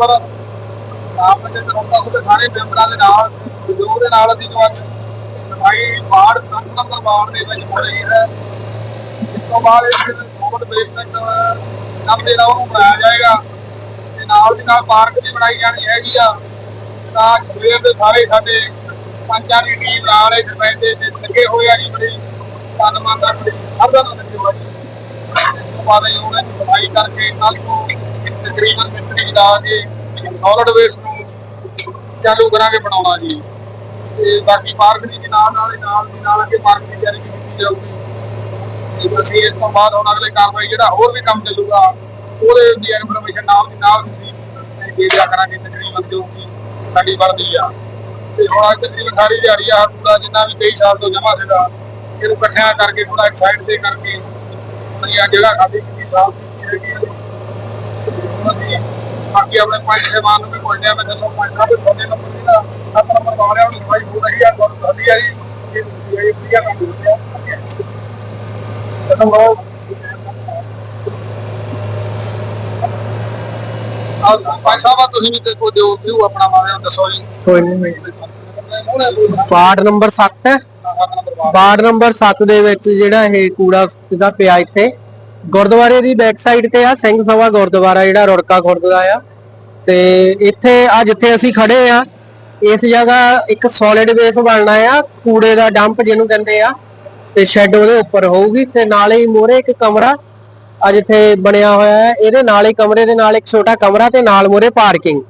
ਉੱਪਰ ਆਪ ਦੇ ਤਰਫਾ ਦੇ ਸਾਰੇ ਮੈਂਬਰਾਂ ਦੇ ਨਾਲ ਜੋ ਦੇ ਨਾਲ ਅਸੀਂ ਜੋ ਅੱਜ ਸਫ਼ਾਈ ਵਾਰਡ ਸੰਤ ਨੰਬਰ ਦੇ ਵਿੱਚ ਹੋ ਰਹੀ ਹੈ। ਇਸ ਤੋਂ ਬਾਅਦ ਇਸ ਸੋਮਤ ਬੇਸਮੈਂਟ ਕੰਮ ਦੇ ਨਾਲ ਉਹਨੂੰ ਬਣਾਇਆ ਜਾਏਗਾ। ਤੇ ਨਾਲ ਦੀ ਨਾਲ ਪਾਰਕ ਵੀ ਬਣਾਈ ਜਾਣੀ ਹੈਗੀ ਆ। ਤਾਂ ਸਵੇਰ ਦੇ ਸਾਰੇ ਸਾਡੇ ਪੰਚਾਂ ਦੀ ਟੀਮ ਨਾਲ ਇਸ ਪੈਂਦੇ ਤੇ ਲੱਗੇ ਹੋਏ ਆ ਜੀ ਬੜੀ ਧੰਨਵਾਦ ਦਾ ਸਭ ਦਾ ਲੱਗੇ ਜੀ। ਇਸ ਤੋਂ ਬਾਅਦ ਅਸੀਂ ਉਹਨਾਂ ਸਫ਼ਾਈ ਕਰਕੇ ਕੱਲ ਤੋਂ ਤਕਰੀਬਨ ਮਿਸਤਰੀ ਲਾ ਕੇ ਸੋਲਿਡ ਵੇਸਟ ਨੂੰ ਚਾਲੂ ਕਰਾਂਗੇ ਬਣਾਉਣਾ ਜੀ। ਤੇ ਬਾਕੀ ਪਾਰਕ ਦੀ ਨਾਲ ਨਾਲ ਨਾਲ ਦੀ ਨਾਲ ਅੱਗੇ ਪਾਰਕ ਦੀ ਤਿਆਰੀ ਕੀਤੀ ਜਾਊਗੀ। ਤੇ ਅਸੀਂ ਇਸ ਤੋਂ ਬਾਅਦ ਹੁਣ ਅਗਲੇ ਕਾਰਵਾਈ ਜਿਹੜਾ ਹੋਰ ਵੀ ਕੰਮ ਚੱਲੂਗਾ, ਉਹਦੇ ਦੀ ਇਨਫੋਰਮੇਸ਼ਨ ਨਾਲ ਦੀ ਨਾਲ ਦੇ ਦਿਆ ਕਰਾਂਗੇ ਤਕਰੀਬਨ ਜੋ ਕਿ ਸਾਡੀ ਬਣਦੀ ਆ। ਤੇ ਹੁਣ ਅੱਜ ਤਕਰੀਬਨ ਸਾਰੀ ਦਿਹਾੜੀ ਆ, ਪੂਰਾ ਜਿੰਨਾ ਵੀ ਕਈ ਸਾਲ ਤੋਂ ਜਮਾ ਸੀਗਾ, ਇਹਨੂੰ ਇਕੱਠਿਆਂ ਕਰਕੇ ਥੋੜਾ ਇੱਕ ਸਾਈਡ ਕਰਕੇ ਆਪਣੀ ਆ ਜਗ੍ਹਾ ਖਾਲੀ ਕੀਤੀ ਸਾਫ਼ ਹੈਗੀ ਬਾਕੀ ਆਪਣੇ ਪੰਜ ਮਾਨ ਨੂੰ ਵੀ ਪੁੱਛਿਆ ਮੈਂ ਦੱਸੋ ਪੰਜ ਸਾਹਿਬ ਤੁਹਾਡੇ ਨਾ ਸੱਤ ਨੰਬਰ ਵਾਲਿਆਂ ਨੂੰ ਸਫ਼ਾਈ ਹੋ ਰਹੀ ਆ ਤੁਹਾਨੂੰ ਸਾਡੀ ਆ ਜੀ। ਇਹ ਤੁਸੀਂ ਇਹ ਵਧੀਆ ਕੰਮ ਹੋ ਰਿਹਾ। ਪੰਜ ਸਾਹਿਬ ਆ ਤੁਸੀਂ ਵੀ ਕੋਈ ਦਿਓ ਵਿਊ ਆਪਣਾ ਮਾਰਿਆ ਦੱਸੋ ਜੀ। ਕੋਈ ਨਹੀਂ ਵਾਰਡ ਨੰਬਰ 7 ਹੈ। ਵਾਰਡ। ਨੰਬਰ 7 ਦੇ ਵਿੱਚ ਜਿਹੜਾ ਇਹ ਕੂੜਾ ਸਿੱਧਾ ਪਿਆ ਇੱਥੇ। ਗੁਰਦੁਆਰੇ ਦੀ ਬੈਕ ਸਾਈਡ ਤੇ ਆ, ਸਿੰਘ ਸਭਾ ਗੁਰਦੁਆਰਾ ਜਿਹੜਾ ਰੁੜਕਾ ਖੁਰਦ ਦਾ ਆ। ਤੇ ਇੱਥੇ ਆ ਜਿੱਥੇ ਅਸੀਂ ਖੜੇ ਆ, ਇਸ ਜਗ੍ਹਾ ਇੱਕ ਸੋਲਿਡ ਬੇਸ ਬਣਨਾ ਆ, ਕੂੜੇ ਦਾ ਡੰਪ ਜਿਹਨੂੰ ਕਹਿੰਦੇ ਆ, ਤੇ ਸ਼ੈੱਡ ਉਹਦੇ ਉੱਪਰ ਹੋਊਗੀ, ਤੇ ਨਾਲੇ ਹੀ ਮੋਰੇ ਇੱਕ ਕਮਰਾ ਆ ਜਿੱਥੇ ਬਣਿਆ ਹੋਇਆ ਹੈ ਇਹਦੇ ਨਾਲ ਹੀ ਕਮਰੇ ਦੇ ਨਾਲ ਇੱਕ ਛੋਟਾ ਕਮਰਾ ਤੇ ਨਾਲ ਮੋਰੇ ਪਾਰਕਿੰਗ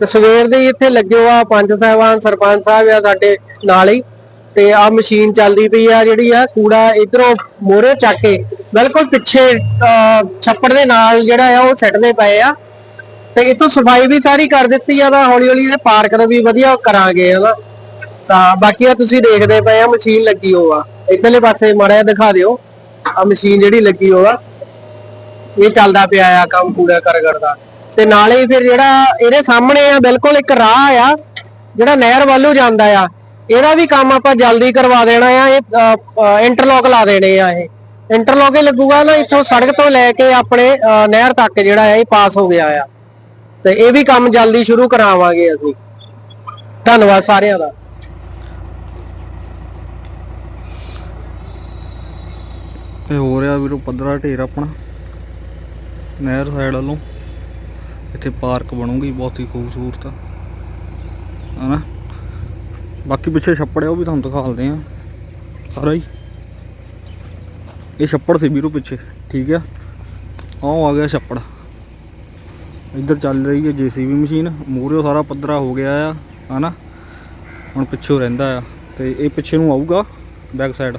ਤੇ ਸਵੇਰ ਦੇ ਇੱਥੇ ਲੱਗੇ ਹੋਆ ਪੰਜ ਸਾਹਿਬਾਨ, ਸਰਪੰਚ ਸਾਹਿਬ ਆ ਸਾਡੇ ਨਾਲ ਹੀ। ਤੇ ਆ ਮਸ਼ੀਨ ਚੱਲਦੀ ਪਈ ਆ, ਜਿਹੜੀ ਆ ਕੂੜਾ ਇਧਰੋਂ ਮੋਰੇ ਚੱਕ ਕੇ ਬਿਲਕੁਲ ਪਿੱਛੇ ਛੱਪੜ ਦੇ ਨਾਲ ਜਿਹੜਾ ਆ ਉਹ ਛੱਡਦੇ ਪਏ ਆ। ਤੇ ਇਤੋਂ ਸਫ਼ਾਈ ਵੀ ਸਾਰੀ ਕਰ ਦਿੱਤੀ ਆ, ਤਾਂ ਹੌਲੀ ਹੌਲੀ ਇਹ ਪਾਰਕ ਦਾ ਵੀ ਵਧੀਆ ਕਰਾਂਗੇ ਹਨਾ। ਤਾਂ ਬਾਕੀ ਆ ਤੁਸੀਂ ਦੇਖਦੇ ਪਏ ਆ, ਮਸ਼ੀਨ ਲੱਗੀ ਹੋ ਆ। ਇਧਰਲੇ ਪਾਸੇ ਮੜਿਆ ਦਿਖਾ ਦਿਓ ਆ ਮਸ਼ੀਨ ਜਿਹੜੀ ਲੱਗੀ ਹੋ ਆ। ਇਹ ਚੱਲਦਾ ਪਿਆ ਆ ਕੰਮ ਪੂਰਾ ਕਰਗੜ ਦਾ। ਤੇ ਨਾਲੇ ਫਿਰ ਜਿਹੜਾ ਇਹਦੇ ਸਾਹਮਣੇ ਆ, ਬਿਲਕੁਲ ਇੱਕ ਰਾਹ ਆ, ਜਿਹੜਾ ਨਹਿਰ ਵੱਲੋਂ ਜਾਂਦਾ ਆ। ਇਹਦਾ ਵੀ ਕੰਮ ਆਪਾਂ ਜਲਦੀ ਕਰਵਾ ਦੇਣਾ ਆ, ਇਹ ਇੰਟਰਲੌਕ ਲਾ ਦੇਣੇ ਆ ਇਹ। ਇੰਟਰਲੌਕ ਹੀ ਲੱਗੂਗਾ ਨਾ ਇੱਥੋਂ ਸੜਕ ਤੋਂ ਲੈ ਕੇ ਆਪਣੇ ਨਹਿਰ ਤੱਕ ਜਿਹੜਾ ਆ, ਇਹ ਪਾਸ ਹੋ ਗਿਆ ਆ। ਤੇ ਇਹ ਵੀ ਕੰਮ ਜਲਦੀ ਸ਼ੁਰੂ ਕਰਾਵਾਂਗੇ ਅਸੀਂ। ਧੰਨਵਾਦ ਸਾਰਿਆਂ ਦਾ। ਇਹ ਹੋ ਰਿਹਾ ਵੀਰੋ ਪੱਧਰਾ ਢੇਰ ਆਪਣਾ। ਨਹਿਰ ਸਾਈਡ ਵੱਲੋਂ। ਇੱਥੇ ਪਾਰਕ ਬਣੂਗੀ, ਬਹੁਤ ਹੀ ਖੂਬਸੂਰਤ। ਹਨਾ? ਬਾਕੀ ਪਿੱਛੇ ਛੱਪੜ ਆ ਉਹ ਵੀ ਤੁਹਾਨੂੰ ਦਿਖਾਲਦੇ ਆ ਸਾਰਾ ਹੀ। ਇਹ ਛੱਪੜ ਸੀ ਵੀਰੋ ਪਿੱਛੇ, ਠੀਕ ਆ? ਆਹ ਆ ਗਿਆ ਛੱਪੜ। ਇੱਧਰ ਚੱਲ ਰਹੀ ਹੈ ਜੀਸੀਬੀ ਮਸ਼ੀਨ। ਮੂਹਰੇ ਸਾਰਾ ਪੱਧਰਾ ਹੋ ਗਿਆ ਆ, ਹਨਾ? ਹੁਣ ਪਿੱਛੇ ਰਹਿੰਦਾ ਆ। ਤੇ ਇਹ ਪਿੱਛੇ ਨੂੰ ਆਊਗਾ ਬੈਕ ਸਾਈਡ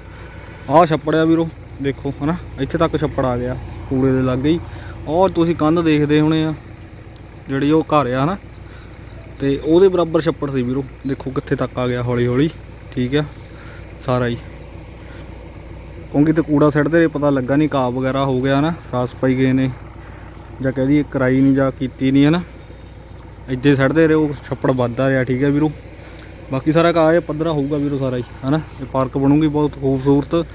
ਆਹ ਛੱਪੜ ਆ ਵੀਰੋ, ਦੇਖੋ, ਹਨਾ? ਇੱਥੇ ਤੱਕ ਛੱਪੜ ਆ ਗਿਆ, ਕੂੜੇ ਦੇ ਲਾਗੇ ਹੀ। ਔਰ ਤੁਸੀਂ ਕੰਧ ਦੇਖਦੇ ਹੋਣੇ ਆ, ਜਿਹੜੀ ਉਹ ਘਰ ਆ, ਹਨਾ? ਤੇ ਉਹਦੇ ਬਰਾਬਰ ਛੱਪੜ ਸੀ ਵੀਰੋ। ਦੇਖੋ ਕਿੱਥੇ ਤੱਕ ਆ ਗਿਆ ਹੌਲੀ ਹੌਲੀ ਠੀਕ ਆ? ਸਾਰਾ ਹੀ। ਕਿਉਂਕਿ ਤੇ ਕੂੜਾ ਸਿੱਟਦੇ ਰਹੇ, ਪਤਾ ਲੱਗਾ ਨਹੀਂ ਕਾਬ ਵਗੈਰਾ ਹੋ ਗਿਆ ਨਾ ਸਾਫ਼ ਸਫ਼ਾਈ ਗਏ ਨੇ। ਜਾਂ ਕਹਿ ਦਈਏ ਕਰਾਈ ਨਹੀਂ ਜਾਂ ਕੀਤੀ ਨਹੀਂ ਹਨਾ? ਇੱਦੇ ਸਿੱਟਦੇ ਰਹੇ, ਉਹ ਛੱਪੜ ਵੱਧਦਾ ਰਿਹਾ, ਠੀਕ ਹੈ ਵੀਰੋ? ਬਾਕੀ ਸਾਰਾ ਕਾਹ ਇਹ ਪੱਧਰਾ ਹੋਊਗਾ ਵੀਰੋ ਸਾਰਾ ਹੀ, ਹਨਾ? ਇਹ ਪਾਰਕ ਬਣੂਗੀ ਬਹੁਤ ਖੂਬਸੂਰਤ।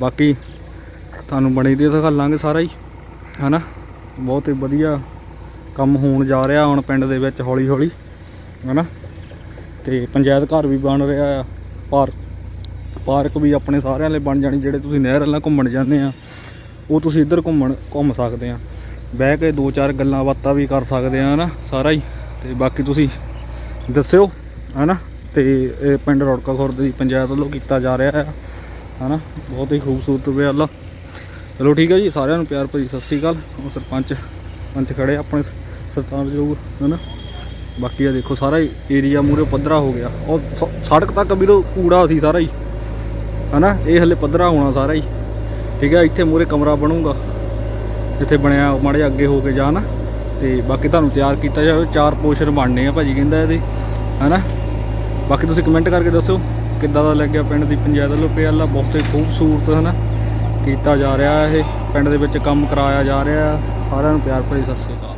ਬਾਕੀ ਤੁਹਾਨੂੰ ਬਣੀ ਦੀ ਦਿਖਾਲਾਂਗੇ ਸਾਰਾ ਹੀ, ਹਨਾ? ਬਹੁਤ ਹੀ ਵਧੀਆ ਕੰਮ ਹੋਣ ਜਾ ਰਿਹਾ ਹੁਣ ਪਿੰਡ ਦੇ ਵਿੱਚ ਹੌਲੀ ਹੌਲੀ ਹਨਾ? ਤੇ ਪੰਚਾਇਤ ਘਰ ਵੀ ਬਣ ਰਿਹਾ ਆ, ਪਾਰਕ ਪਾਰਕ ਵੀ ਆਪਣੇ ਸਾਰਿਆਂ ਲਈ ਬਣ ਜਾਣੀ, ਜਿਹੜੇ ਤੁਸੀਂ ਨਹਿਰ ਵਾਲਾ ਘੁੰਮਣ ਜਾਂਦੇ ਆ, ਉਹ ਤੁਸੀਂ ਇੱਧਰ ਘੁੰਮਣ, ਘੁੰਮ ਸਕਦੇ ਆ। ਬਹਿ ਕੇ ਦੋ ਚਾਰ ਗੱਲਾਂ ਬਾਤਾਂ ਵੀ ਕਰ ਸਕਦੇ ਆ, ਹਨਾ, ਸਾਰਾ ਹੀ। ਤੇ ਬਾਕੀ ਤੁਸੀਂ ਦੱਸਿਓ, ਹਨਾ? ਤੇ ਇਹ ਪਿੰਡ ਰੋੜਕਾ ਖੁਰਦ ਦੀ ਪੰਚਾਇਤ ਵੱਲੋਂ ਕੀਤਾ ਜਾ ਰਿਹਾ ਹੈ ਹਨਾ? ਬਹੁਤ ਹੀ ਖੂਬਸੂਰਤ ਵੇਲਾ ਚਲੋ ਠੀਕ ਹੈ ਜੀ, ਸਾਰਿਆਂ ਨੂੰ ਪਿਆਰ ਭਰੀ ਸਤਿ ਸ੍ਰੀ ਅਕਾਲ। ਉਹ ਸਰਪੰਚ, ਪੰਚ ਖੜੇ ਆਪਣੇ ਸ- ਸਰਪੰਚ ਲੋਕ ਹਨਾ? ਬਾਕੀ ਆ ਦੇਖੋ ਸਾਰਾ ਹੀ ਏਰੀਆ ਮੂਰੇ ਪੱਧਰਾ ਹੋ ਗਿਆ। ਔਰ ਸ- ਸੜਕ ਤੱਕ ਵੀਰੋ ਕੂੜਾ ਸੀ ਸਾਰਾ ਹੀ। ਹਨਾ? ਇਹ ਹਲੇ ਪੱਧਰਾ ਹੋਣਾ ਸਾਰਾ ਹੀ। ਠੀਕ ਹੈ, ਇੱਥੇ ਮੂਰੇ ਕਮਰਾ ਬਣੂਗਾ। ਜਿੱਥੇ ਬਣਿਆ ਮਾੜੇ ਜਿਹਾ ਅੱਗੇ ਹੋ ਕੇ ਜਾ ਨਾ। ਤੇ ਬਾਕੀ ਤੁਹਾਨੂੰ ਤਿਆਰ ਕੀਤਾ ਜਾਵੇ, ਚਾਰ ਪੋਸ਼ਰ ਬਣਨੇ ਆ ਭਾਜੀ ਕਹਿੰਦਾ ਇਹਦੇ। ਹਨਾ? ਬਾਕੀ ਤੁਸੀਂ ਕਮੈਂਟ ਕਰਕੇ ਦੱਸੋ, ਕਿੱਦਾਂ ਦਾ ਲੱਗਿਆ ਪਿੰਡ ਦੀ ਪੰਚਾਇਤ ਵੱਲੋਂ? ਪਿਆਲਾ ਬਹੁਤ ਹੀ ਖੂਬਸੂਰਤ, ਹਨਾ? ਕੀਤਾ ਜਾ ਰਿਹਾ ਇਹ। ਪਿੰਡ ਦੇ ਵਿੱਚ ਕੰਮ ਕਰਾਇਆ ਜਾ ਰਿਹਾ। ਸਾਰਿਆਂ ਨੂੰ ਪਿਆਰ ਭਰੀ ਸਤਿ ਸ਼੍ਰੀ ਅਕਾਲ।